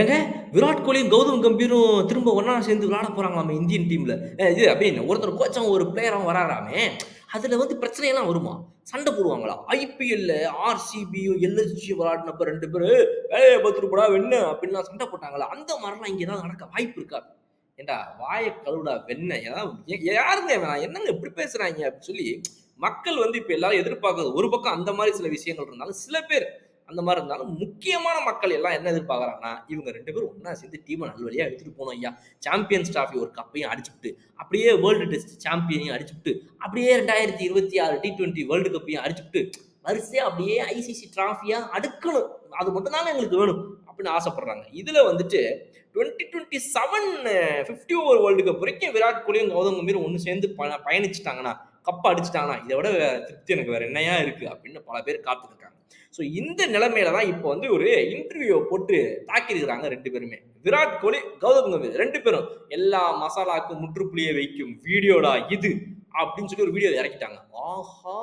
ஏங்க விராட் கோலியும், கௌதம் கம்பீரும் திரும்ப ஒண்ணா சேர்ந்து விளாட போகிறாங்களாமே இந்தியன் டீமில் இது அப்படின்னு ஒருத்தர் கோச்சம் ஒரு பிளேயராக வராராமே. அதில் வந்து பிரச்சனையெல்லாம் வருமா? சண்டை போடுவாங்களா? ஐபிஎல்ல ஆர்சிபியும், எல்எஸ்ஜியும் விளையாடினப்ப 2 பேரும் வேலையை பார்த்துட்டு போடா வெண்ண" அப்படின்லாம் சண்டை போட்டாங்களா? அந்த மாதிரிலாம் இங்கே தான் நடக்க வாய்ப்பு இருக்கா? ஏன்டா வாய கழுவுடா வெண்ண. ஏதாவது யாருங்க இவன்? என்னங்க இப்படி பேசுகிறாங்க அப்படின்னு சொல்லி மக்கள் வந்து இப்போ எல்லாரும் எதிர்பார்க்கறது ஒரு பக்கம் அந்த மாதிரி சில விஷயங்கள் இருந்தாலும், சில பேர் அந்த மாதிரி இருந்தாலும், முக்கியமான மக்கள் எல்லாம் என்ன எதிர்பார்க்குறாங்கன்னா, இவங்க ரெண்டு பேரும் ஒன்றா சேர்ந்து டீமை நல்வழியாக எடுத்துகிட்டு போனோம் ஐயா. சாம்பியன்ஸ் டிராஃபி ஒரு கப்பையும் அடிச்சுட்டு அப்படியே வேர்ல்டு டெஸ்ட் சாம்பியனையும் அடிச்சுட்டு அப்படியே 2026 டி20 வேர்ல்டு கப்பையும் அடிச்சுட்டு வரிசையாக அப்படியே ஐசிசி ட்ராஃபியாக அடுக்கணும். அது மட்டும் தாங்க எங்களுக்கு வேணும். அப்படின்னு ஆசைப்படுறாங்க. இதில் வந்துட்டு 2027 50 ஓவர் வேர்ல்டு கப் வரைக்கும் விராட் கோலியும், கௌதம் கம்பீர் ஒன்று சேர்ந்து ப பயணிச்சிட்டாங்கன்னா கப்பை அடிச்சுட்டாங்கன்னா, இதை விட திருப்தி எனக்கு வேற என்னையா இருக்கு? அப்படின்னு பல பேர் காத்துருக்காங்க ஸோ இந்த நிலைமையில தான் இப்போ வந்து ஒரு இன்டர்வியூ போட்டு தாக்கியிருக்கிறாங்க ரெண்டு பேருமே. விராட் கோலி, கௌதம் கம்பீர் ரெண்டு பேரும் எல்லா மசாலாக்கும் முற்றுப்புள்ளியை வைக்கும் வீடியோடா இது. அப்படின்னு சொல்லி ஒரு வீடியோ இறக்கிட்டாங்க. ஆஹா!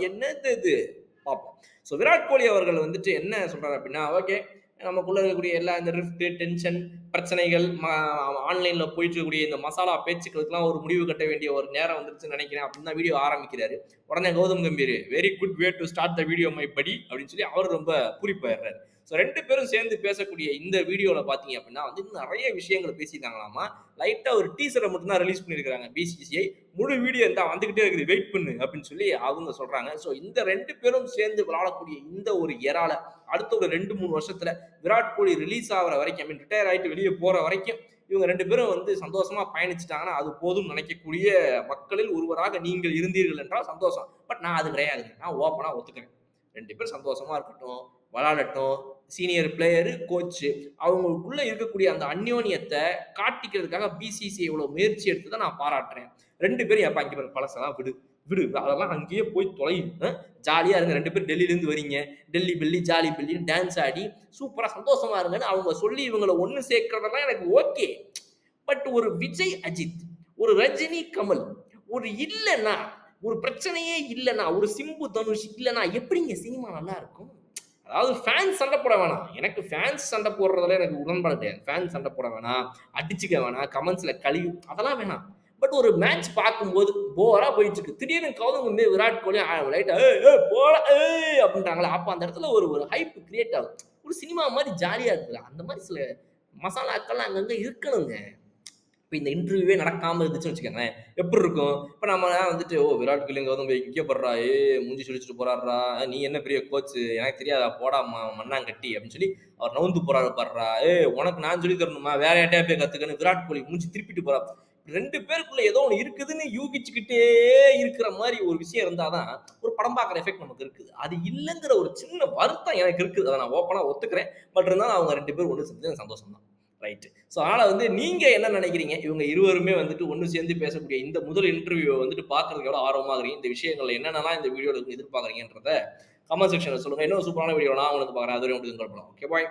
என்னது இது? பார்ப்போம். ஸோ விராட் கோலி அவர்கள் வந்துட்டு என்ன சொல்கிறார் அப்படின்னா, ஓகே நமக்குள்ள இருக்கக்கூடிய எல்லா இந்த ரிஃப்ட்டு டென்ஷன், பிரச்சனைகள், ஆன்லைனில் போயிட்டு இருக்கக்கூடிய இந்த மசாலா பேச்சுக்களுக்கெல்லாம் ஒரு முடிவு கட்ட வேண்டிய ஒரு நேரம் வந்துருச்சுன்னு நினைக்கிறேன் அப்படின்னு தான் வீடியோ ஆரம்பிக்கிறாரு. உடனே Gautam Gambhir very good way to start the video my buddy அப்படின்னு சொல்லி அவர் ரொம்ப குறிப்பாயிடுறாரு ஸோ ரெண்டு பேரும் சேர்ந்து பேசக்கூடிய இந்த வீடியோவில் பார்த்தீங்க அப்படின்னா வந்து நிறைய விஷயங்களை பேசியிருக்காங்களாமா. லைட்டாக ஒரு டீசரை மட்டும் தான் ரிலீஸ் பண்ணியிருக்காங்க பிசிசிஐ. முழு வீடியோ தான் வந்துக்கிட்டே இருக்குது வெயிட் பண்ணு அப்படின்னு சொல்லி அவங்க சொல்கிறாங்க ஸோ இந்த ரெண்டு பேரும் சேர்ந்து விளையாடக்கூடிய இந்த ஒரு எரால அடுத்த ஒரு 2, 3 வருஷத்துல விராட் கோலி ரிலீஸ் ஆகுற வரைக்கும் ஐ மீன் ரிட்டையர் ஆயிட்டு வெளியே போற வரைக்கும் இவங்க ரெண்டு பேரும் வந்து சந்தோஷமா பயணிச்சுட்டாங்கன்னா, அது போதும் நினைக்கக்கூடிய மக்களில் ஒருவராக நீங்கள் இருந்தீர்கள் என்றால் சந்தோஷம். பட் நான் அது கிடையாது நான் ஓப்பனா ஒத்துக்கிறேன். ரெண்டு பேரும் சந்தோஷமா இருக்கட்டும், விளாடட்டும் சீனியர் பிளேயரு கோச்சு அவங்களுக்குள்ள இருக்கக்கூடிய அந்த அந்யோன்யத்தை காட்டிக்கிறதுக்காக பிசிசி இவ்வளவு முயற்சி எடுத்து தான் நான் பாராட்டுறேன். ரெண்டு பேரும் ஏப்பா இங்க பழசெல்லாம் விடு. விடு. அதெல்லாம் அங்கேயே போய் தொலை. ஜாலியாக இருங்க 2 பேரும் டெல்லியிலேருந்து வரீங்க. டெல்லி பெல்லி, ஜாலி பெல்லின்னு டான்ஸ் ஆடி சூப்பராக சந்தோஷமா இருங்கன்னு அவங்க சொல்லி இவங்களை ஒன்று சேர்க்கறதெல்லாம் எனக்கு ஓகே. பட் ஒரு விஜய், அஜித், ஒரு ரஜினி, கமல் ஒரு இல்லைன்னா ஒரு பிரச்சனையே இல்லைன்னா ஒரு சிம்பு, தனுஷ் இல்லைன்னா எப்படிங்க சினிமா நல்லா இருக்கும்? அதாவது ஃபேன்ஸ் சண்டை போட வேணாம். எனக்கு ஃபேன்ஸ் சண்டை போடுறதுல எனக்கு உடன்பாடு கிடையாது. ஃபேன்ஸ் சண்டை போட வேணாம், அடிச்சுக்க வேணாம், கமெண்ட்ஸில் கழிவு அதெல்லாம் வேணாம். பட் ஒரு மேட்ச் பார்க்கும்போது போராக போயிட்டு இருக்கு. திடீர்னு கவுதம் வந்து விராட் கோலி லைட்டா ஏய் ஏய் போடா ஏய் அந்த இடத்துல ஒரு ஒரு ஹைப் கிரியேட் ஆகுது. ஒரு சினிமா மாதிரி ஜாலியாக இருக்குல்ல. அந்த மாதிரி சில மசாலாக்கள்லாம் அங்கங்கே இருக்கணுங்க. இப்போ இந்த இன்டர்வியூவே நடக்காமல் இருந்துச்சுன்னு வச்சுக்கோங்களேன். எப்படி இருக்கும்? இப்போ நம்ம வந்துட்டு ஓ விராட் கோலி கௌதம் போய் இங்க ஏ மூஞ்சி சுளிச்சுட்டு போறாடுறா நீ என்ன பெரிய கோச்சு எனக்கு தெரியாதா போடா மண்ணாங்கட்டி அப்படின்னு சொல்லி அவர் நவுந்து போறாரு ஏ உனக்கு நான் சொல்லி தரணுமா? வேற யார்ட்டையா போய் கற்றுக்கணும் விராட் கோலி மூஞ்சி திருப்பிட்டு போறா ரெண்டு பேருக்குள்ள ஏதோ ஒன்று இருக்குதுன்னு யூகிச்சுக்கிட்டே இருக்கிற மாதிரி ஒரு விஷயம் இருந்தாதான் ஒரு படம் பார்க்குற எஃபெக்ட் நமக்கு இருக்குது. அது இல்லைங்கிற ஒரு சின்ன வருத்தம் எனக்கு இருக்குது. அதை நான் ஓப்பனாக ஒத்துக்கிறேன். பட் இருந்தாலும் அவங்க ரெண்டு பேரும் ஒன்று செஞ்சது எனக்கு சந்தோஷம் தான். ரைட்டு ஸோ அதனால வந்து நீங்கள் என்ன நினைக்கிறீங்க? இவங்க இருவருமே வந்துட்டு ஒன்று சேர்ந்து பேசக்கூடிய இந்த முதல் இன்டர்வியூவை வந்துட்டு பார்க்கறதுக்கு எவ்வளோ ஆர்வமா இந்த விஷயங்கள் என்னென்னலாம் இந்த வீடியோவில் எதிர்பார்க்குறீங்கன்றத கமெண்ட் செக்ஷனில் சொல்லுங்க. இன்னும் சூப்பரான வீடியோ நான் உங்களுக்கு பார்க்குறேன். அதுவரையும் உங்களுக்கு ஓகே பாய்.